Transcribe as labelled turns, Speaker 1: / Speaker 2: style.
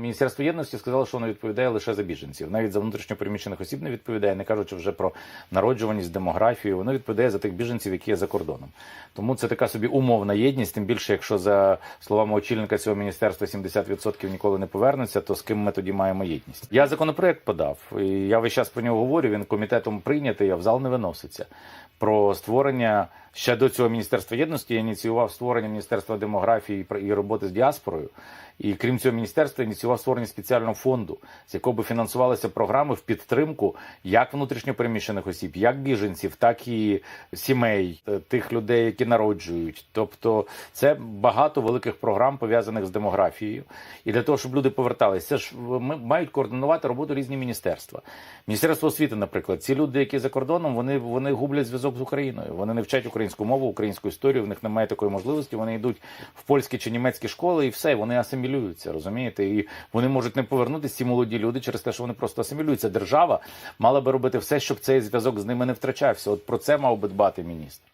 Speaker 1: Міністерство єдності сказало, що воно відповідає лише за біженців. Навіть за внутрішньопереміщених осіб не відповідає, не кажучи вже про народжуваність, демографію. Воно відповідає за тих біженців, які є за кордоном. Тому це така собі умовна єдність. Тим більше, якщо за словами очільника цього міністерства 70% ніколи не повернуться, то з ким ми тоді маємо єдність? Я законопроект подав. І я весь час про нього говорю. Він комітетом прийнятий, а в зал не виноситься. Про створення ще до цього міністерства єдності я ініціював створення міністерства демографії і роботи з діаспорою. І крім цього міністерства ініціював створення спеціального фонду, з якого би фінансувалися програми в підтримку як внутрішньопереміщених осіб, як біженців, так і сімей, е, тих людей, які народжують. Тобто, це багато великих програм пов'язаних з демографією. І для того, щоб люди поверталися, ж ми мають координувати роботу різні міністерства. Міністерство освіти, наприклад, ці люди, які за кордоном, вони вони гублять зв'язок з Україною. Вони не вчать українську мову, українську історію. В них немає такої можливості. Вони йдуть в польські чи німецькі школи, і все, вони асимілюються, розумієте? І вони можуть не повернутися ці молоді люди через те, що вони просто асимілюються. Держава мала би робити все, щоб цей зв'язок з ними не втрачався. От про це мав би дбати міністр.